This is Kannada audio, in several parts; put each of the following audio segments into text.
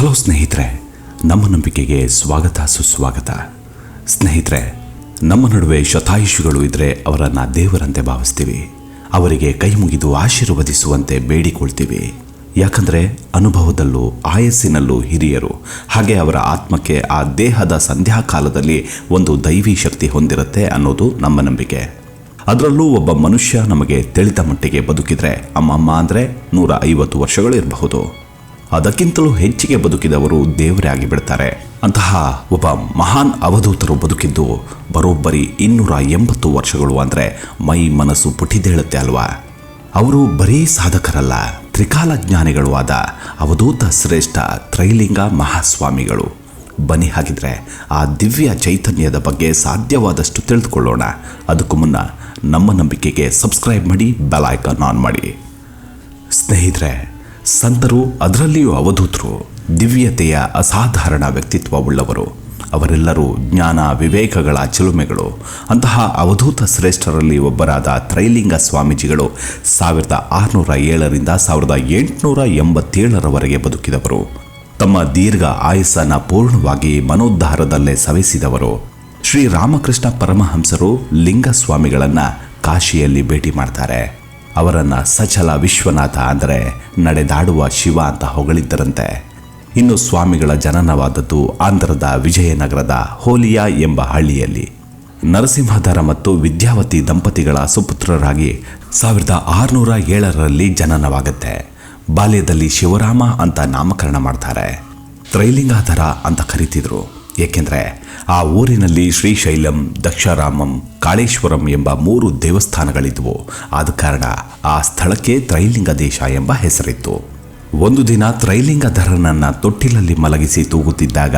ಹಲೋ ಸ್ನೇಹಿತರೆ, ನಮ್ಮ ನಂಬಿಕೆಗೆ ಸ್ವಾಗತ, ಸುಸ್ವಾಗತ. ಸ್ನೇಹಿತರೆ, ನಮ್ಮ ನಡುವೆ ಶತಾಯುಷಿಗಳು ಇದ್ದರೆ ಅವರನ್ನು ದೇವರಂತೆ ಭಾವಿಸ್ತೀವಿ. ಅವರಿಗೆ ಕೈ ಮುಗಿದು ಆಶೀರ್ವದಿಸುವಂತೆ ಬೇಡಿಕೊಳ್ತೀವಿ. ಯಾಕಂದರೆ ಅನುಭವದಲ್ಲೂ ಆಯಸ್ಸಿನಲ್ಲೂ ಹಿರಿಯರು, ಹಾಗೆ ಅವರ ಆತ್ಮಕ್ಕೆ ಆ ದೇಹದ ಸಂಧ್ಯಾಕಾಲದಲ್ಲಿ ಒಂದು ದೈವಿ ಶಕ್ತಿ ಹೊಂದಿರುತ್ತೆ ಅನ್ನೋದು ನಮ್ಮ ನಂಬಿಕೆ. ಅದರಲ್ಲೂ ಒಬ್ಬ ಮನುಷ್ಯ ನಮಗೆ ತಿಳಿದ ಮಟ್ಟಿಗೆ ಬದುಕಿದ್ರೆ, ಅಮ್ಮಮ್ಮ ಅಂದರೆ ನೂರ ಐವತ್ತು ವರ್ಷಗಳು ಇರಬಹುದು ಅದಕ್ಕಿಂತಲೂ ಹೆಚ್ಚಿಗೆ ಬದುಕಿದವರು ದೇವರೇ ಆಗಿಬಿಡ್ತಾರೆ. ಅಂತಹ ಒಬ್ಬ ಮಹಾನ್ ಅವಧೂತರು ಬದುಕಿದ್ದು ಬರೋಬ್ಬರಿ ಇನ್ನೂರ ಎಂಬತ್ತು ವರ್ಷಗಳು ಅಂದರೆ ಮೈ ಮನಸ್ಸು ಪುಟಿದೇಳುತ್ತೆ ಅಲ್ವಾ? ಅವರು ಬರೀ ಸಾಧಕರಲ್ಲ ತ್ರಿಕಾಲ ಜ್ಞಾನಿಗಳು ಆದ ಅವಧೂತ ಶ್ರೇಷ್ಠ ತ್ರೈಲಿಂಗ ಮಹಾಸ್ವಾಮಿಗಳು. ಬನಿ ಹಾಗಿದ್ರೆ ಆ ದಿವ್ಯ ಚೈತನ್ಯದ ಬಗ್ಗೆ ಸಾಧ್ಯವಾದಷ್ಟು ತಿಳಿದುಕೊಳ್ಳೋಣ. ಅದಕ್ಕೂ ಮುನ್ನ ನಮ್ಮ ನಂಬಿಕೆಗೆ ಸಬ್ಸ್ಕ್ರೈಬ್ ಮಾಡಿ, ಬೆಲ್ ಐಕಾನ್ ಆನ್ ಮಾಡಿ. ಸ್ನೇಹಿತರೆ ಸಂತರು ಅದರಲ್ಲಿಯೂ ಅವಧೂತರು, ದಿವ್ಯತೆಯ ಅಸಾಧಾರಣ ವ್ಯಕ್ತಿತ್ವವುಳ್ಳವರು. ಅವರೆಲ್ಲರೂ ಜ್ಞಾನ ವಿವೇಕಗಳ ಚಿಲುಮೆಗಳು. ಅಂತಹ ಅವಧೂತ ಶ್ರೇಷ್ಠರಲ್ಲಿ ಒಬ್ಬರಾದ ತ್ರೈಲಿಂಗ ಸ್ವಾಮೀಜಿಗಳು ಸಾವಿರದ ಆರುನೂರ ಏಳರಿಂದ ಸಾವಿರದ ಎಂಟುನೂರ ಎಂಬತ್ತೇಳರವರೆಗೆ ಬದುಕಿದವರು. ತಮ್ಮ ದೀರ್ಘ ಆಯಸ್ಸನ್ನು ಪೂರ್ಣವಾಗಿ ಮನೋದ್ಧಾರದಲ್ಲೇ ಸವೆಸಿದವರು. ಶ್ರೀ ರಾಮಕೃಷ್ಣ ಪರಮಹಂಸರು ಲಿಂಗಸ್ವಾಮಿಗಳನ್ನು ಕಾಶಿಯಲ್ಲಿ ಭೇಟಿ ಮಾಡ್ತಾರೆ. ಅವರನ್ನ ಸಚಲ ವಿಶ್ವನಾಥ ಅಂದರೆ ನಡೆದಾಡುವ ಶಿವ ಅಂತ ಹೊಗಳಿದ್ದರಂತೆ. ಇನ್ನು ಸ್ವಾಮಿಗಳ ಜನನವಾದದ್ದು ಆಂಧ್ರದ ವಿಜಯನಗರದ ಹೋಲಿಯಾ ಎಂಬ ಹಳ್ಳಿಯಲ್ಲಿ. ನರಸಿಂಹಧರ ಮತ್ತು ವಿದ್ಯಾವತಿ ದಂಪತಿಗಳ ಸುಪುತ್ರರಾಗಿ ಸಾವಿರದ ಆರುನೂರ ಏಳರಲ್ಲಿ ಜನನವಾಗುತ್ತೆ. ಬಾಲ್ಯದಲ್ಲಿ ಶಿವರಾಮ ಅಂತ ನಾಮಕರಣ ಮಾಡ್ತಾರೆ. ತ್ರೈಲಿಂಗಾಧರ ಅಂತ ಕರೀತಿದ್ರು. ಏಕೆಂದರೆ ಆ ಊರಿನಲ್ಲಿ ಶ್ರೀಶೈಲಂ, ದಕ್ಷಾರಾಮಂ, ಕಾಳೇಶ್ವರಂ ಎಂಬ ಮೂರು ದೇವಸ್ಥಾನಗಳಿದ್ವು. ಆದ ಕಾರಣ ಆ ಸ್ಥಳಕ್ಕೆ ತ್ರೈಲಿಂಗ ದೇಶ ಎಂಬ ಹೆಸರಿತ್ತು. ಒಂದು ದಿನ ತ್ರೈಲಿಂಗಧರನನ್ನ ತೊಟ್ಟಿಲಲ್ಲಿ ಮಲಗಿಸಿ ತೂಗುತ್ತಿದ್ದಾಗ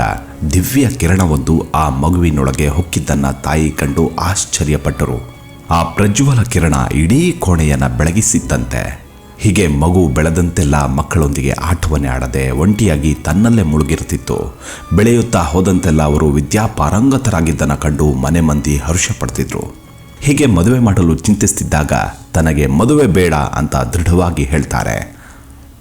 ದಿವ್ಯ ಕಿರಣವೊಂದು ಆ ಮಗುವಿನೊಳಗೆ ಹೊಕ್ಕಿದ್ದನ್ನ ತಾಯಿ ಕಂಡು ಆಶ್ಚರ್ಯಪಟ್ಟರು. ಆ ಪ್ರಜ್ವಲ ಕಿರಣ ಇಡೀ ಕೋಣೆಯನ್ನು ಬೆಳಗಿಸಿತ್ತಂತೆ. ಹೀಗೆ ಮಗು ಬೆಳೆದಂತೆಲ್ಲ ಮಕ್ಕಳೊಂದಿಗೆ ಆಟವನ್ನೇ ಆಡದೆ ಒಂಟಿಯಾಗಿ ತನ್ನಲ್ಲೇ ಮುಳುಗಿರ್ತಿತ್ತು ಬೆಳೆಯುತ್ತಾ ಹೋದಂತೆಲ್ಲ ಅವರು ವಿದ್ಯಾಪಾರಂಗತರಾಗಿದ್ದನ್ನು ಕಂಡು ಮನೆ ಮಂದಿ ಹರ್ಷ ಪಡ್ತಿದ್ರು. ಹೀಗೆ ಮದುವೆ ಮಾಡಲು ಚಿಂತಿಸ್ತಿದ್ದಾಗ ತನಗೆ ಮದುವೆ ಬೇಡ ಅಂತ ದೃಢವಾಗಿ ಹೇಳ್ತಾರೆ.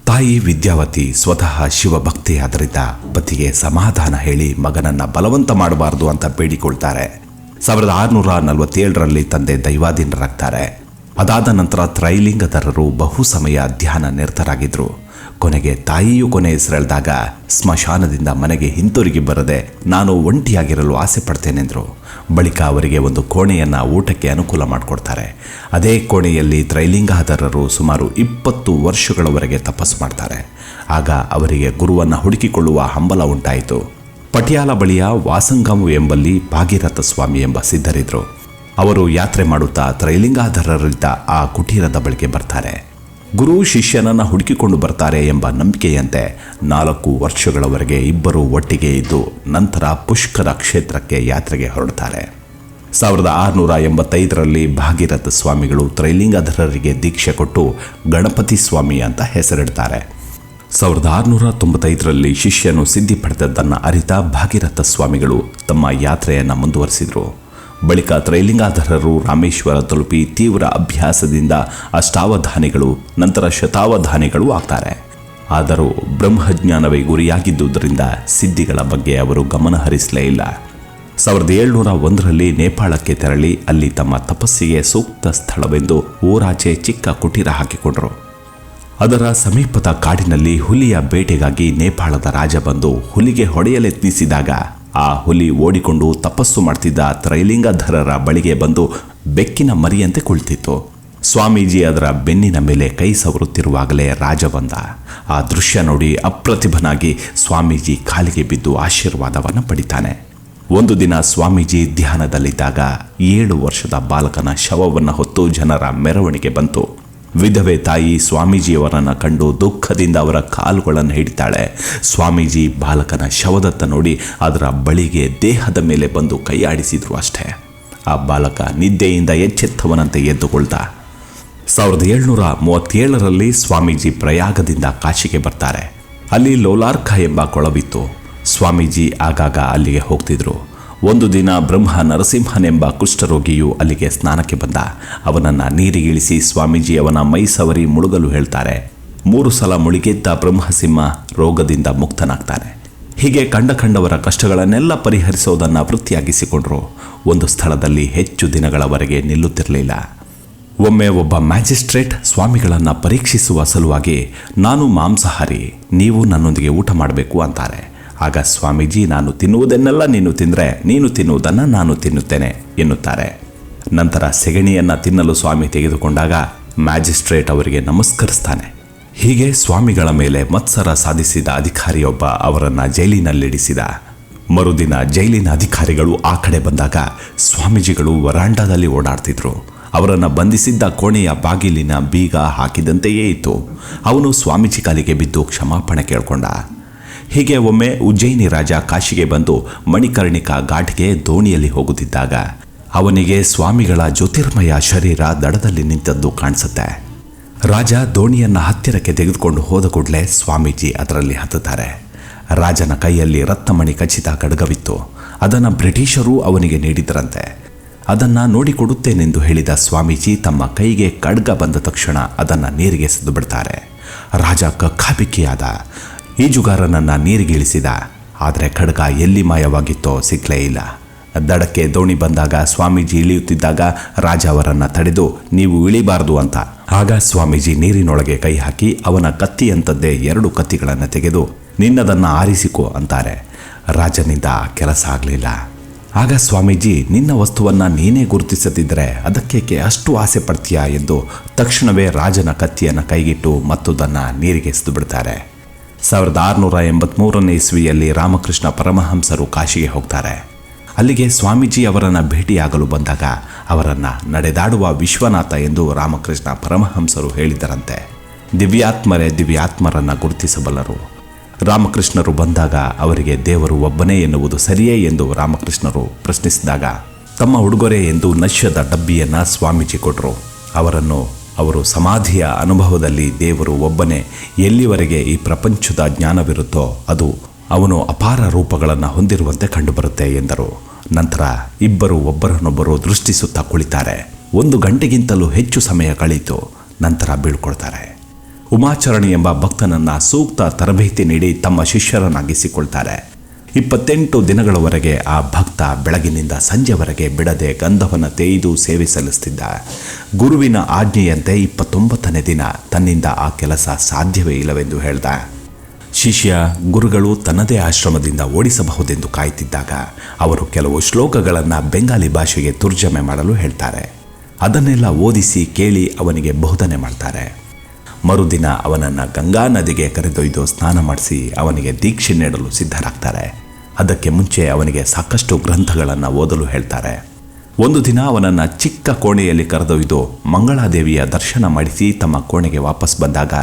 ತಾಯಿ ವಿದ್ಯಾವತಿ ಸ್ವತಃ ಶಿವಭಕ್ತಿಯಾದ್ದರಿಂದ ಪತಿಗೆ ಸಮಾಧಾನ ಹೇಳಿ ಮಗನನ್ನು ಬಲವಂತ ಮಾಡಬಾರದು ಅಂತ ಬೇಡಿಕೊಳ್ತಾರೆ. ಸಾವಿರದ ಆರುನೂರ ನಲವತ್ತೇಳರಲ್ಲಿ ತಂದೆ ದೈವಾಧೀನರಾಗ್ತಾರೆ. ಅದಾದ ನಂತರ ತ್ರೈಲಿಂಗಧರರು ಬಹು ಸಮಯ ಧ್ಯಾನ ನಿರತರಾಗಿದ್ರು. ಕೊನೆಗೆ ತಾಯಿಯು ಕೊನೆ ಹೆಸರೆಳೆದಾಗ ಸ್ಮಶಾನದಿಂದ ಮನೆಗೆ ಹಿಂತಿರುಗಿ ಬರದೆ ನಾನು ಒಂಟಿಯಾಗಿರಲು ಆಸೆ ಪಡ್ತೇನೆಂದರು ಬಳಿಕ ಅವರಿಗೆ ಒಂದು ಕೋಣೆಯನ್ನು ಊಟಕ್ಕೆ ಅನುಕೂಲ ಮಾಡಿಕೊಡ್ತಾರೆ. ಅದೇ ಕೋಣೆಯಲ್ಲಿ ತ್ರೈಲಿಂಗಾಧರರು ಸುಮಾರು ಇಪ್ಪತ್ತು ವರ್ಷಗಳವರೆಗೆ ತಪಸ್ಸು ಮಾಡ್ತಾರೆ. ಆಗ ಅವರಿಗೆ ಗುರುವನ್ನು ಹುಡುಕಿಕೊಳ್ಳುವ ಹಂಬಲ ಉಂಟಾಯಿತು. ಪಟಿಯಾಲ ಬಳಿಯ ವಾಸಂಗಮು ಎಂಬಲ್ಲಿ ಭಾಗೀರಥ ಸ್ವಾಮಿ ಎಂಬ ಸಿದ್ಧರಿದ್ರು. ಅವರು ಯಾತ್ರೆ ಮಾಡುತ್ತಾ ತ್ರೈಲಿಂಗಾಧರರಿದ್ದ ಆ ಕುಟೀರದ ಬಳಿಗೆ ಬರ್ತಾರೆ. ಗುರು ಶಿಷ್ಯನನ್ನು ಹುಡುಕಿಕೊಂಡು ಬರ್ತಾರೆ ಎಂಬ ನಂಬಿಕೆಯಂತೆ ನಾಲ್ಕು ವರ್ಷಗಳವರೆಗೆ ಇಬ್ಬರು ಒಟ್ಟಿಗೆ ಇದ್ದು ನಂತರ ಪುಷ್ಕರ ಕ್ಷೇತ್ರಕ್ಕೆ ಯಾತ್ರೆಗೆ ಹೊರಡ್ತಾರೆ. ಸಾವಿರದ ಆರುನೂರ ಎಂಬತ್ತೈದರಲ್ಲಿ ಭಾಗೀರಥ ಸ್ವಾಮಿಗಳು ತ್ರೈಲಿಂಗಾಧರರಿಗೆ ದೀಕ್ಷೆ ಕೊಟ್ಟು ಗಣಪತಿ ಸ್ವಾಮಿ ಅಂತ ಹೆಸರಿಡ್ತಾರೆ. ಸಾವಿರದ ಆರುನೂರ ತೊಂಬತ್ತೈದರಲ್ಲಿ ಶಿಷ್ಯನು ಸಿದ್ಧಿ ಪಡೆದದ್ದನ್ನು ಅರಿತ ಭಾಗೀರಥ ಸ್ವಾಮಿಗಳು ತಮ್ಮ ಯಾತ್ರೆಯನ್ನು ಮುಂದುವರಿಸಿದರು. ಬಳಿಕ ತ್ರೈಲಿಂಗಾಧರರು ರಾಮೇಶ್ವರ ತಲುಪಿ ತೀವ್ರ ಅಭ್ಯಾಸದಿಂದ ಅಷ್ಟಾವಧಾನಿಗಳು, ನಂತರ ಶತಾವಧಾನಿಗಳು ಆಗ್ತಾರೆ. ಆದರೂ ಬ್ರಹ್ಮಜ್ಞಾನವೇ ಗುರಿಯಾಗಿದ್ದುದರಿಂದ ಸಿದ್ಧಿಗಳ ಬಗ್ಗೆ ಅವರು ಗಮನ ಹರಿಸಲೇ ಇಲ್ಲ. ಸಾವಿರದ ಏಳ್ನೂರ ಒಂದರಲ್ಲಿ ನೇಪಾಳಕ್ಕೆ ತೆರಳಿ ಅಲ್ಲಿ ತಮ್ಮ ತಪಸ್ಸಿಗೆ ಸೂಕ್ತ ಸ್ಥಳವೆಂದು ಊರಾಚೆ ಚಿಕ್ಕ ಕುಟೀರ ಹಾಕಿಕೊಂಡರು. ಅದರ ಸಮೀಪದ ಕಾಡಿನಲ್ಲಿ ಹುಲಿಯ ಬೇಟೆಗಾಗಿ ನೇಪಾಳದ ರಾಜ ಬಂದು ಹುಲಿಗೆ ಹೊಡೆಯಲೆತ್ನಿಸಿದಾಗ ಆ ಹುಲಿ ಓಡಿಕೊಂಡು ತಪಸ್ಸು ಮಾಡ್ತಿದ್ದ ತ್ರೈಲಿಂಗಧರರ ಬಳಿಗೆ ಬಂದು ಬೆಕ್ಕಿನ ಮರಿಯಂತೆ ಕುಳಿತಿತ್ತು. ಸ್ವಾಮೀಜಿ ಅದರ ಬೆನ್ನಿನ ಮೇಲೆ ಕೈ ಸವರುತ್ತಿರುವಾಗಲೇ ರಾಜ ಬಂದ. ಆ ದೃಶ್ಯ ನೋಡಿ ಅಪ್ರತಿಭನಾಗಿ ಸ್ವಾಮೀಜಿ ಕಾಲಿಗೆ ಬಿದ್ದು ಆಶೀರ್ವಾದವನ್ನು ಪಡಿತಾನೆ. ಒಂದು ದಿನ ಸ್ವಾಮೀಜಿ ಧ್ಯಾನದಲ್ಲಿದ್ದಾಗ ಏಳು ವರ್ಷದ ಬಾಲಕನ ಶವವನ್ನು ಹೊತ್ತು ಜನರ ಮೆರವಣಿಗೆ ಬಂತು. ವಿಧವೆ ತಾಯಿ ಸ್ವಾಮೀಜಿಯವರನ್ನು ಕಂಡು ದುಃಖದಿಂದ ಅವರ ಕಾಲುಗಳನ್ನು ಹಿಡಿತಾಳೆ. ಸ್ವಾಮೀಜಿ ಬಾಲಕನ ಶವದತ್ತ ನೋಡಿ ಅದರ ಬಳಿಗೆ ದೇಹದ ಮೇಲೆ ಬಂದು ಕೈಯಾಡಿಸಿದ್ರು ಅಷ್ಟೇ. ಆ ಬಾಲಕ ನಿದ್ದೆಯಿಂದ ಎಚ್ಚೆತ್ತವನಂತೆ ಎದ್ದುಕೊಳ್ತಾ. ಸಾವಿರದ ಏಳ್ನೂರ ಮೂವತ್ತೇಳರಲ್ಲಿ ಸ್ವಾಮೀಜಿ ಪ್ರಯಾಗದಿಂದ ಕಾಶಿಗೆ ಬರ್ತಾರೆ. ಅಲ್ಲಿ ಲೋಲಾರ್ಖ ಎಂಬ ಕೊಳವಿತ್ತು. ಸ್ವಾಮೀಜಿ ಆಗಾಗ ಅಲ್ಲಿಗೆ ಹೋಗ್ತಿದ್ರು. ಒಂದು ದಿನ ಬ್ರಹ್ಮ ನರಸಿಂಹನೆಂಬ ಕುಷ್ಠರೋಗಿಯು ಅಲ್ಲಿಗೆ ಸ್ನಾನಕ್ಕೆ ಬಂದ. ಅವನನ್ನು ನೀರಿಗಿಳಿಸಿ ಸ್ವಾಮೀಜಿ ಅವನ ಮೈ ಸವರಿ ಮುಳುಗಲು ಹೇಳ್ತಾರೆ. ಮೂರು ಸಲ ಮುಳುಗಿದ್ದ ಬ್ರಹ್ಮಸಿಂಹ ರೋಗದಿಂದ ಮುಕ್ತನಾಗ್ತಾನೆ. ಹೀಗೆ ಕಂಡ ಕಂಡವರ ಕಷ್ಟಗಳನ್ನೆಲ್ಲ ಪರಿಹರಿಸೋದನ್ನು ವೃತ್ತಿಯಾಗಿಸಿಕೊಂಡ್ರು. ಒಂದು ಸ್ಥಳದಲ್ಲಿ ಹೆಚ್ಚು ದಿನಗಳವರೆಗೆ ನಿಲ್ಲುತ್ತಿರಲಿಲ್ಲ. ಒಮ್ಮೆ ಒಬ್ಬ ಮ್ಯಾಜಿಸ್ಟ್ರೇಟ್ ಸ್ವಾಮಿಗಳನ್ನು ಪರೀಕ್ಷಿಸುವ ಸಲುವಾಗಿ, ನಾನು ಮಾಂಸಾಹಾರಿ, ನೀವು ನನ್ನೊಂದಿಗೆ ಊಟ ಮಾಡಬೇಕು ಅಂತಾರೆ. ಆಗ ಸ್ವಾಮೀಜಿ, ನಾನು ತಿನ್ನುವುದನ್ನೆಲ್ಲ ನೀನು ತಿಂದರೆ, ನೀನು ತಿನ್ನುವುದನ್ನು ನಾನು ತಿನ್ನುತ್ತೇನೆ ಎನ್ನುತ್ತಾರೆ. ನಂತರ ಸೆಗಣಿಯನ್ನು ತಿನ್ನಲು ಸ್ವಾಮಿ ತೆಗೆದುಕೊಂಡಾಗ ಮ್ಯಾಜಿಸ್ಟ್ರೇಟ್ ಅವರಿಗೆ ನಮಸ್ಕರಿಸ್ತಾನೆ. ಹೀಗೆ ಸ್ವಾಮಿಗಳ ಮೇಲೆ ಮತ್ಸರ ಸಾಧಿಸಿದ ಅಧಿಕಾರಿಯೊಬ್ಬ ಅವರನ್ನು ಜೈಲಿನಲ್ಲಿಡಿಸಿದ. ಮರುದಿನ ಜೈಲಿನ ಅಧಿಕಾರಿಗಳು ಆ ಕಡೆ ಬಂದಾಗ ಸ್ವಾಮೀಜಿಗಳು ವರಾಂಡದಲ್ಲಿ ಓಡಾಡ್ತಿದ್ರು. ಅವರನ್ನು ಬಂಧಿಸಿದ್ದ ಕೋಣೆಯ ಬಾಗಿಲಿನ ಬೀಗ ಹಾಕಿದಂತೆಯೇ ಇತ್ತು. ಅವನು ಸ್ವಾಮೀಜಿ ಕಾಲಿಗೆ ಬಿದ್ದು ಕ್ಷಮಾಪಣೆ ಕೇಳ್ಕೊಂಡ. ಹೀಗೆ ಒಮ್ಮೆ ಉಜ್ಜಯಿನಿ ರಾಜ ಕಾಶಿಗೆ ಬಂದು ಮಣಿಕರ್ಣಿಕಾ ಘಾಟ್ಗೆ ದೋಣಿಯಲ್ಲಿ ಹೋಗುತ್ತಿದ್ದಾಗ ಅವನಿಗೆ ಸ್ವಾಮಿಗಳ ಜ್ಯೋತಿರ್ಮಯ ಶರೀರ ದಡದಲ್ಲಿ ನಿಂತದ್ದು ಕಾಣಿಸುತ್ತೆ. ರಾಜ ದೋಣಿಯನ್ನ ಹತ್ತಿರಕ್ಕೆ ತೆಗೆದುಕೊಂಡು ಹೋದ ಕೂಡಲೇ ಸ್ವಾಮೀಜಿ ಅದರಲ್ಲಿ ಹತ್ತುತ್ತಾರೆ. ರಾಜನ ಕೈಯಲ್ಲಿ ರತ್ನಮಣಿ ಖಚಿತ ಕಡಗವಿತ್ತು ಅದನ್ನು ಬ್ರಿಟಿಷರು ಅವನಿಗೆ ನೀಡಿದರಂತೆ. ಅದನ್ನ ನೋಡಿಕೊಡುತ್ತೇನೆಂದು ಹೇಳಿದ ಸ್ವಾಮೀಜಿ ತಮ್ಮ ಕೈಗೆ ಖಡ್ಗ ಬಂದ ತಕ್ಷಣ ಅದನ್ನು ನೀರಿಗೆ ಬಿಡ್ತಾರೆ. ರಾಜ ಕಕ್ಕಾಬಿಕ್ಕಿಯಾದ ಈಜುಗಾರನನ್ನ ನೀರಿಗೆ ಇಳಿಸಿದ. ಆದರೆ ಖಡ್ಗ ಎಲ್ಲಿ ಮಾಯವಾಗಿತ್ತೋ ಸಿಕ್ಕಲೇ ಇಲ್ಲ. ದಡಕ್ಕೆ ದೋಣಿ ಬಂದಾಗ ಸ್ವಾಮೀಜಿ ಇಳಿಯುತ್ತಿದ್ದಾಗ ರಾಜ ಅವರನ್ನು ತಡೆದು ನೀವು ಇಳಿಬಾರದು ಅಂತ. ಆಗ ಸ್ವಾಮೀಜಿ ನೀರಿನೊಳಗೆ ಕೈ ಹಾಕಿ ಅವನ ಕತ್ತಿಯಂಥದ್ದೇ ಎರಡು ಕತ್ತಿಗಳನ್ನು ತೆಗೆದು ನಿನ್ನದನ್ನು ಆರಿಸಿಕೋ ಅಂತಾರೆ. ರಾಜನಿಂದ ಕೆಲಸ ಆಗಲಿಲ್ಲ. ಆಗ ಸ್ವಾಮೀಜಿ, ನಿನ್ನ ವಸ್ತುವನ್ನು ನೀನೇ ಗುರುತಿಸದಿದ್ದರೆ ಅದಕ್ಕೇಕೆ ಅಷ್ಟು ಆಸೆ ಪಡ್ತೀಯಾ ಎಂದು ತಕ್ಷಣವೇ ರಾಜನ ಕತ್ತಿಯನ್ನು ಕೈಗಿಟ್ಟು ಮತ್ತೊದನ್ನು ನೀರಿಗೆ ಎಸೆದು ಬಿಡ್ತಾರೆ. ಸಾವಿರದ ಆರುನೂರ ಎಂಬತ್ಮೂರನೇ ಇಸ್ವಿಯಲ್ಲಿ ರಾಮಕೃಷ್ಣ ಪರಮಹಂಸರು ಕಾಶಿಗೆ ಹೋಗ್ತಾರೆ. ಅಲ್ಲಿಗೆ ಸ್ವಾಮೀಜಿ ಅವರನ್ನು ಭೇಟಿಯಾಗಲು ಬಂದಾಗ ಅವರನ್ನು ನಡೆದಾಡುವ ವಿಶ್ವನಾಥ ಎಂದು ರಾಮಕೃಷ್ಣ ಪರಮಹಂಸರು ಹೇಳಿದರಂತೆ. ದಿವ್ಯಾತ್ಮರೇ ದಿವ್ಯಾತ್ಮರನ್ನು ಗುರುತಿಸಬಲ್ಲರು. ರಾಮಕೃಷ್ಣರು ಬಂದಾಗ ಅವರಿಗೆ ದೇವರು ಒಬ್ಬನೇ ಎನ್ನುವುದು ಸರಿಯೇ ಎಂದು ರಾಮಕೃಷ್ಣರು ಪ್ರಶ್ನಿಸಿದಾಗ, ತಮ್ಮ ಉಡುಗೊರೆ ಎಂದು ನಶ್ಯದ ಡಬ್ಬಿಯನ್ನು ಸ್ವಾಮೀಜಿ ಕೊಟ್ಟರು ಅವರನ್ನು ಅವರು ಸಮಾಧಿಯ ಅನುಭವದಲ್ಲಿ ದೇವರು ಒಬ್ಬನೇ. ಎಲ್ಲಿವರೆಗೆ ಈ ಪ್ರಪಂಚದ ಜ್ಞಾನವಿರುತ್ತೋ ಅದು ಅವನು ಅಪಾರ ರೂಪಗಳನ್ನು ಹೊಂದಿರುವಂತೆ ಕಂಡುಬರುತ್ತೆ ಎಂದರು. ನಂತರ ಇಬ್ಬರು ಒಬ್ಬರನ್ನೊಬ್ಬರು ದೃಷ್ಟಿಸುತ್ತಾ ಕುಳಿತಾರೆ. ಒಂದು ಗಂಟೆಗಿಂತಲೂ ಹೆಚ್ಚು ಸಮಯ ಕಳೆಯಿತು ನಂತರ ಬೀಳ್ಕೊಳ್ತಾರೆ. ಉಮಾಚರಣಿ ಎಂಬ ಭಕ್ತನನ್ನ ಸೂಕ್ತ ತರಬೇತಿ ನೀಡಿ ತಮ್ಮ ಶಿಷ್ಯರನ್ನಾಗಿಸಿಕೊಳ್ತಾರೆ. ಇಪ್ಪತ್ತೆಂಟು ದಿನಗಳವರೆಗೆ ಆ ಭಕ್ತ ಬೆಳಗಿನಿಂದ ಸಂಜೆವರೆಗೆ ಬಿಡದೆ ಗಂಧವನ್ನು ತೇಯ್ದು ಸೇವೆ ಸಲ್ಲಿಸ್ತಿದ್ದ. ಗುರುವಿನ ಆಜ್ಞೆಯಂತೆ ಇಪ್ಪತ್ತೊಂಬತ್ತನೇ ದಿನ ತನ್ನಿಂದ ಆ ಕೆಲಸ ಸಾಧ್ಯವೇ ಇಲ್ಲವೆಂದು ಹೇಳ್ದ. ಶಿಷ್ಯ ಗುರುಗಳು ತನ್ನದೇ ಆಶ್ರಮದಿಂದ ಓಡಿಸಬಹುದೆಂದು ಕಾಯ್ತಿದ್ದಾಗ ಅವರು ಕೆಲವು ಶ್ಲೋಕಗಳನ್ನು ಬೆಂಗಾಲಿ ಭಾಷೆಗೆ ತುರ್ಜಮೆ ಮಾಡಲು ಹೇಳ್ತಾರೆ. ಅದನ್ನೆಲ್ಲ ಓದಿಸಿ ಕೇಳಿ ಅವನಿಗೆ ಬೋಧನೆ ಮಾಡ್ತಾರೆ. ಮರುದಿನ ಅವನನ್ನು ಗಂಗಾ ನದಿಗೆ ಕರೆದೊಯ್ದು ಸ್ನಾನ ಮಾಡಿಸಿ ಅವನಿಗೆ ದೀಕ್ಷೆ ನೀಡಲು ಸಿದ್ಧರಾಗ್ತಾರೆ. ಅದಕ್ಕೆ ಮುಂಚೆ ಅವನಿಗೆ ಸಾಕಷ್ಟು ಗ್ರಂಥಗಳನ್ನು ಓದಲು ಹೇಳ್ತಾರೆ. ಒಂದು ದಿನ ಅವನನ್ನು ಚಿಕ್ಕ ಕೋಣೆಯಲ್ಲಿ ಕರೆದೊಯ್ದು ಮಂಗಳಾದೇವಿಯ ದರ್ಶನ ಮಾಡಿಸಿ ತಮ್ಮ ಕೋಣೆಗೆ ವಾಪಸ್ ಬಂದಾಗ,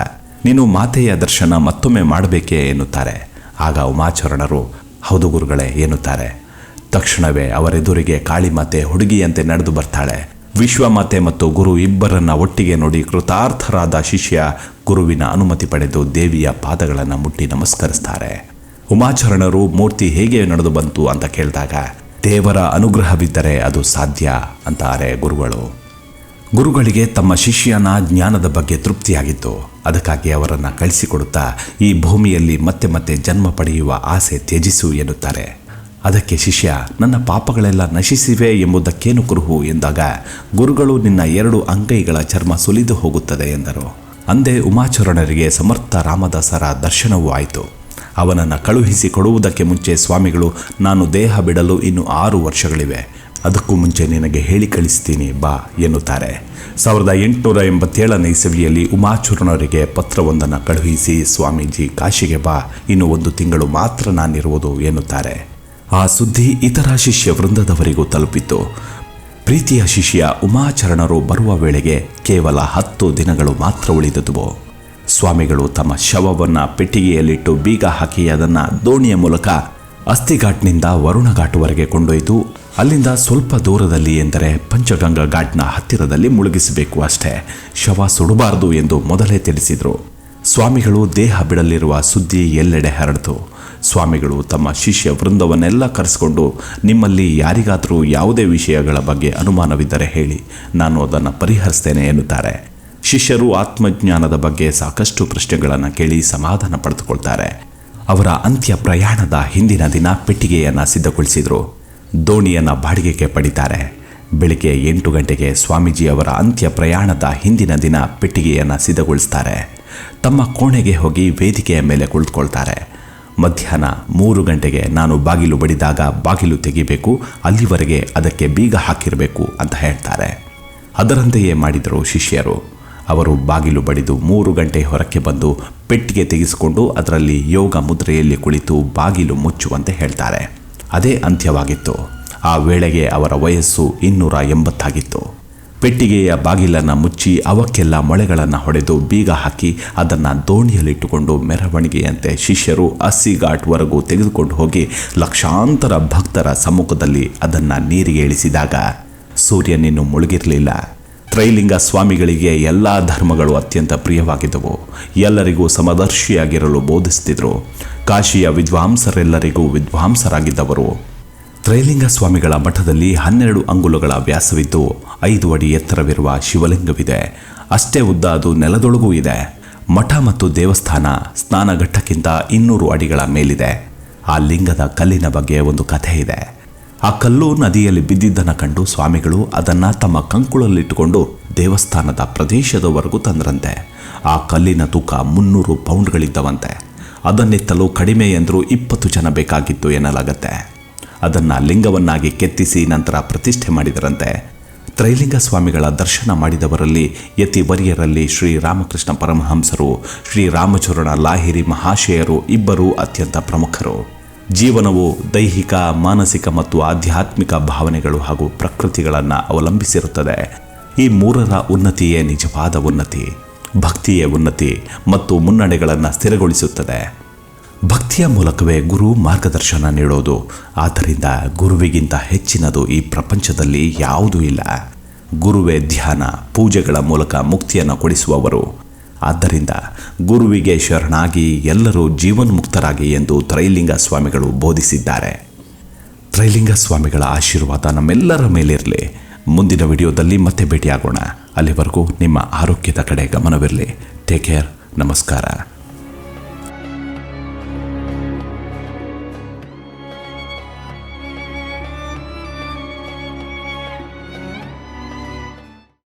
ನೀನು ಮಾತೆಯ ದರ್ಶನ ಮತ್ತೊಮ್ಮೆ ಮಾಡಬೇಕೇ ಎನ್ನುತ್ತಾರೆ. ಆಗ ಉಮಾಚರಣರು, ಹೌದು ಗುರುಗಳೇ ಎನ್ನುತ್ತಾರೆ. ತಕ್ಷಣವೇ ಅವರೆದುರಿಗೆ ಕಾಳಿಮಾತೆ ಹುಡುಗಿಯಂತೆ ನಡೆದು ಬರ್ತಾಳೆ. ವಿಶ್ವಮಾತೆ ಮತ್ತು ಗುರು ಇಬ್ಬರನ್ನ ಒಟ್ಟಿಗೆ ನೋಡಿ ಕೃತಾರ್ಥರಾದ ಶಿಷ್ಯ ಗುರುವಿನ ಅನುಮತಿ ಪಡೆದು ದೇವಿಯ ಪಾದಗಳನ್ನು ಮುಟ್ಟಿ ನಮಸ್ಕರಿಸ್ತಾರೆ. ಉಮಾಚರಣರು ಮೂರ್ತಿ ಹೇಗೆ ನಡೆದು ಬಂತು ಅಂತ ಕೇಳಿದಾಗ, ದೇವರ ಅನುಗ್ರಹವಿದ್ದರೆ ಅದು ಸಾಧ್ಯ ಅಂತಾರೆ ಗುರುಗಳು. ಗುರುಗಳಿಗೆ ತಮ್ಮ ಶಿಷ್ಯನ ಜ್ಞಾನದ ಬಗ್ಗೆ ತೃಪ್ತಿಯಾಗಿತ್ತು. ಅದಕ್ಕಾಗಿ ಅವರನ್ನು ಕಳಿಸಿಕೊಡುತ್ತಾ ಈ ಭೂಮಿಯಲ್ಲಿ ಮತ್ತೆ ಮತ್ತೆ ಜನ್ಮ ಪಡೆಯುವ ಆಸೆ ತ್ಯಜಿಸು ಎನ್ನುತ್ತಾರೆ. ಅದಕ್ಕೆ ಶಿಷ್ಯ, ನನ್ನ ಪಾಪಗಳೆಲ್ಲ ನಶಿಸಿವೆ ಎಂಬುದಕ್ಕೇನು ಕುರುಹು ಎಂದಾಗ, ಗುರುಗಳು ನಿನ್ನ ಎರಡು ಅಂಗೈಗಳ ಚರ್ಮ ಸುಲಿದು ಹೋಗುತ್ತದೆ ಎಂದರು. ಅಂದೇ ಉಮಾಚರಣರಿಗೆ ಸಮರ್ಥ ರಾಮದಾಸರ ದರ್ಶನವೂ ಆಯಿತು. ಅವನನ್ನು ಕಳುಹಿಸಿ ಕೊಡುವುದಕ್ಕೆ ಮುಂಚೆ ಸ್ವಾಮಿಗಳು, ನಾನು ದೇಹ ಬಿಡಲು ಇನ್ನು ಆರು ವರ್ಷಗಳಿವೆ. ಅದಕ್ಕೂ ಮುಂಚೆ ನಿನಗೆ ಹೇಳಿ ಕಳಿಸ್ತೀನಿ ಬಾ ಎನ್ನುತ್ತಾರೆ. ಸಾವಿರದ ಎಂಟುನೂರ ಎಂಬತ್ತೇಳನೇ ಇಸವಿಯಲ್ಲಿ ಉಮಾಚೂರ್ಣರಿಗೆ ಪತ್ರವೊಂದನ್ನು ಕಳುಹಿಸಿ ಸ್ವಾಮೀಜಿ, ಕಾಶಿಗೆ ಬಾ, ಇನ್ನು ಒಂದು ತಿಂಗಳು ಮಾತ್ರ ನಾನಿರುವುದು ಎನ್ನುತ್ತಾರೆ. ಆ ಸುದ್ದಿ ಇತರ ಶಿಷ್ಯ ವೃಂದದವರಿಗೂ ತಲುಪಿತು. ಪ್ರೀತಿಯ ಶಿಷ್ಯ ಉಮಾಚರಣರು ಬರುವ ವೇಳೆಗೆ ಕೇವಲ ಹತ್ತು ದಿನಗಳು ಮಾತ್ರ ಉಳಿದದುವು? ಸ್ವಾಮಿಗಳು ತಮ್ಮ ಶವವನ್ನು ಪೆಟ್ಟಿಗೆಯಲ್ಲಿಟ್ಟು ಬೀಗ ಹಾಕಿ ಅದನ್ನು ದೋಣಿಯ ಮೂಲಕ ಅಸ್ಥಿಘಾಟ್ನಿಂದ ವರುಣ ಘಾಟ್ವರೆಗೆ ಕೊಂಡೊಯ್ದು ಅಲ್ಲಿಂದ ಸ್ವಲ್ಪ ದೂರದಲ್ಲಿ ಎಂದರೆ ಪಂಚಗಂಗಾ ಘಾಟ್ನ ಹತ್ತಿರದಲ್ಲಿ ಮುಳುಗಿಸಬೇಕು ಅಷ್ಟೇ. ಶವ ಸುಡಬಾರದು ಎಂದು ಮೊದಲೇ ತಿಳಿಸಿದರು. ಸ್ವಾಮಿಗಳು ದೇಹ ಬಿಡಲಿರುವ ಸುದ್ದಿ ಎಲ್ಲೆಡೆ ಹರಡಿತು. ಸ್ವಾಮಿಗಳು ತಮ್ಮ ಶಿಷ್ಯ ವೃಂದವನ್ನೆಲ್ಲ ಕರೆಸಿಕೊಂಡು, ನಿಮ್ಮಲ್ಲಿ ಯಾರಿಗಾದರೂ ಯಾವುದೇ ವಿಷಯಗಳ ಬಗ್ಗೆ ಅನುಮಾನವಿದ್ದರೆ ಹೇಳಿ. ನಾನು ಅದನ್ನು ಪರಿಹರಿಸ್ತೇನೆ ಎನ್ನುತ್ತಾರೆ. ಶಿಷ್ಯರು ಆತ್ಮಜ್ಞಾನದ ಬಗ್ಗೆ ಸಾಕಷ್ಟು ಪ್ರಶ್ನೆಗಳನ್ನು ಕೇಳಿ ಸಮಾಧಾನ ಪಡೆದುಕೊಳ್ತಾರೆ. ಅವರ ಅಂತ್ಯ ಪ್ರಯಾಣದ ಹಿಂದಿನ ದಿನ ಪೆಟ್ಟಿಗೆಯನ್ನು ಸಿದ್ಧಗೊಳಿಸಿದರು. ದೋಣಿಯನ್ನು ಬಾಡಿಗೆಗೆ ಪಡಿತಾರೆ. ಬೆಳಿಗ್ಗೆ ಎಂಟು ಗಂಟೆಗೆ ಸ್ವಾಮೀಜಿಯವರ ಅಂತ್ಯ ಪ್ರಯಾಣದ ಹಿಂದಿನ ದಿನ ಪೆಟ್ಟಿಗೆಯನ್ನು ಸಿದ್ಧಗೊಳಿಸ್ತಾರೆ. ತಮ್ಮ ಕೋಣೆಗೆ ಹೋಗಿ ವೇದಿಕೆಯ ಮೇಲೆ ಕುಳಿತುಕೊಳ್ತಾರೆ. ಮಧ್ಯಾಹ್ನ ಮೂರು ಗಂಟೆಗೆ ನಾನು ಬಾಗಿಲು ಬಡಿದಾಗ ಬಾಗಿಲು ತೆಗಿಬೇಕು, ಅಲ್ಲಿವರೆಗೆ ಅದಕ್ಕೆ ಬೀಗ ಹಾಕಿರಬೇಕು ಅಂತ ಹೇಳ್ತಾರೆ. ಅದರಂತೆಯೇ ಮಾಡಿದರು ಶಿಷ್ಯರು. ಅವರು ಬಾಗಿಲು ಬಡಿದು ಮೂರು ಗಂಟೆ ಹೊರಕ್ಕೆ ಬಂದು ಪೆಟ್ಟಿಗೆ ತೆಗೆಸಿಕೊಂಡು ಅದರಲ್ಲಿ ಯೋಗ ಮುದ್ರೆಯಲ್ಲಿ ಕುಳಿತು ಬಾಗಿಲು ಮುಚ್ಚುವಂತೆ ಹೇಳ್ತಾರೆ. ಅದೇ ಅಂತ್ಯವಾಗಿತ್ತು. ಆ ವೇಳೆಗೆ ಅವರ ವಯಸ್ಸು ಇನ್ನೂರ ಎಂಬತ್ತಾಗಿತ್ತು. ಪೆಟ್ಟಿಗೆಯ ಬಾಗಿಲನ್ನು ಮುಚ್ಚಿ ಅವಕ್ಕೆಲ್ಲ ಮೊಳೆಗಳನ್ನು ಹೊಡೆದು ಬೀಗ ಹಾಕಿ ಅದನ್ನು ದೋಣಿಯಲ್ಲಿಟ್ಟುಕೊಂಡು ಮೆರವಣಿಗೆಯಂತೆ ಶಿಷ್ಯರು ಅಸ್ಸಿಘಾಟ್ವರೆಗೂ ತೆಗೆದುಕೊಂಡು ಹೋಗಿ ಲಕ್ಷಾಂತರ ಭಕ್ತರ ಸಮ್ಮುಖದಲ್ಲಿ ಅದನ್ನು ನೀರಿಗೆ ಇಳಿಸಿದಾಗ ಸೂರ್ಯನಿನ್ನು ಮುಳುಗಿರಲಿಲ್ಲ. ತ್ರೈಲಿಂಗ ಸ್ವಾಮಿಗಳಿಗೆ ಎಲ್ಲ ಧರ್ಮಗಳು ಅತ್ಯಂತ ಪ್ರಿಯವಾಗಿದ್ದವು. ಎಲ್ಲರಿಗೂ ಸಮದರ್ಶಿಯಾಗಿರಲು ಬೋಧಿಸುತ್ತಿದ್ದರು ಕಾಶಿಯ ವಿದ್ವಾಂಸರೆಲ್ಲರಿಗೂ ವಿದ್ವಾಂಸರಾಗಿದ್ದವರು. ತ್ರೈಲಿಂಗ ಸ್ವಾಮಿಗಳ ಮಠದಲ್ಲಿ ಹನ್ನೆರಡು ಅಂಗುಲಗಳ ವ್ಯಾಸವಿದ್ದು, ಐದು ಅಡಿ ಎತ್ತರವಿರುವ ಶಿವಲಿಂಗವಿದೆ. ಅಷ್ಟೇ ಉದ್ದ ಅದು ನೆಲದೊಳಗೂ ಇದೆ. ಮಠ ಮತ್ತು ದೇವಸ್ಥಾನ ಸ್ನಾನಘಟ್ಟಕ್ಕಿಂತ ಇನ್ನೂರು ಅಡಿಗಳ ಮೇಲಿದೆ. ಆ ಲಿಂಗದ ಕಲ್ಲಿನ ಬಗ್ಗೆ ಒಂದು ಕಥೆ ಇದೆ ಆ ಕಲ್ಲು ನದಿಯಲ್ಲಿ ಬಿದ್ದಿದ್ದನ್ನು ಕಂಡು ಸ್ವಾಮಿಗಳು ಅದನ್ನು ತಮ್ಮ ಕಂಕುಳಲ್ಲಿಟ್ಟುಕೊಂಡು ದೇವಸ್ಥಾನದ ಪ್ರದೇಶದವರೆಗೂ ತಂದ್ರಂತೆ. ಆ ಕಲ್ಲಿನ ತೂಕ ಮುನ್ನೂರು ಪೌಂಡ್ಗಳಿದ್ದವಂತೆ. ಅದನ್ನೆತ್ತಲು ಕಡಿಮೆ ಎಂದರೂ ಇಪ್ಪತ್ತು ಜನ ಬೇಕಾಗಿತ್ತು ಎನ್ನಲಾಗತ್ತೆ. ಅದನ್ನು ಲಿಂಗವನ್ನಾಗಿ ಕೆತ್ತಿಸಿ ನಂತರ ಪ್ರತಿಷ್ಠೆ ಮಾಡಿದರಂತೆ. ತ್ರೈಲಿಂಗ ಸ್ವಾಮಿಗಳ ದರ್ಶನ ಮಾಡಿದವರಲ್ಲಿ ಯತಿವರಿಯರಲ್ಲಿ ಶ್ರೀ ರಾಮಕೃಷ್ಣ ಪರಮಹಂಸರು, ಶ್ರೀ ರಾಮಚೂರ್ಣ ಲಾಹಿರಿ ಮಹಾಶಯರು ಇಬ್ಬರೂ ಅತ್ಯಂತ ಪ್ರಮುಖರು. ಜೀವನವು ದೈಹಿಕ, ಮಾನಸಿಕ ಮತ್ತು ಆಧ್ಯಾತ್ಮಿಕ ಭಾವನೆಗಳು ಹಾಗೂ ಪ್ರಕೃತಿಗಳನ್ನು ಅವಲಂಬಿಸಿರುತ್ತದೆ. ಈ ಮೂರರ ಉನ್ನತಿಯೇ ನಿಜವಾದ ಉನ್ನತಿ, ಭಕ್ತಿಯೇ ಉನ್ನತಿ ಮತ್ತು ಮುನ್ನಡೆಗಳನ್ನು ಸ್ಥಿರಗೊಳಿಸುತ್ತದೆ. ಭಕ್ತಿಯ ಮೂಲಕವೇ ಗುರು ಮಾರ್ಗದರ್ಶನ ನೀಡೋದು. ಆದ್ದರಿಂದ ಗುರುವಿಗಿಂತ ಹೆಚ್ಚಿನದು ಈ ಪ್ರಪಂಚದಲ್ಲಿ ಯಾವುದೂ ಇಲ್ಲ. ಗುರುವೇ ಧ್ಯಾನ, ಪೂಜೆಗಳ ಮೂಲಕ ಮುಕ್ತಿಯನ್ನು ಕೊಡಿಸುವವರು. ಆದ್ದರಿಂದ ಗುರುವಿಗೆ ಶರಣಾಗಿ ಎಲ್ಲರೂ ಜೀವನ್ಮುಕ್ತರಾಗಿ ಎಂದು ತ್ರೈಲಿಂಗ ಸ್ವಾಮಿಗಳು ಬೋಧಿಸಿದ್ದಾರೆ. ತ್ರೈಲಿಂಗ ಸ್ವಾಮಿಗಳ ಆಶೀರ್ವಾದ ನಮ್ಮೆಲ್ಲರ ಮೇಲಿರಲಿ. ಮುಂದಿನ ವಿಡಿಯೋದಲ್ಲಿ ಮತ್ತೆ ಭೇಟಿಯಾಗೋಣ. ಅಲ್ಲಿವರೆಗೂ ನಿಮ್ಮ ಆರೋಗ್ಯದ ಕಡೆ ಗಮನವಿರಲಿ. ಟೇಕ್ ಕೇರ್ ನಮಸ್ಕಾರ.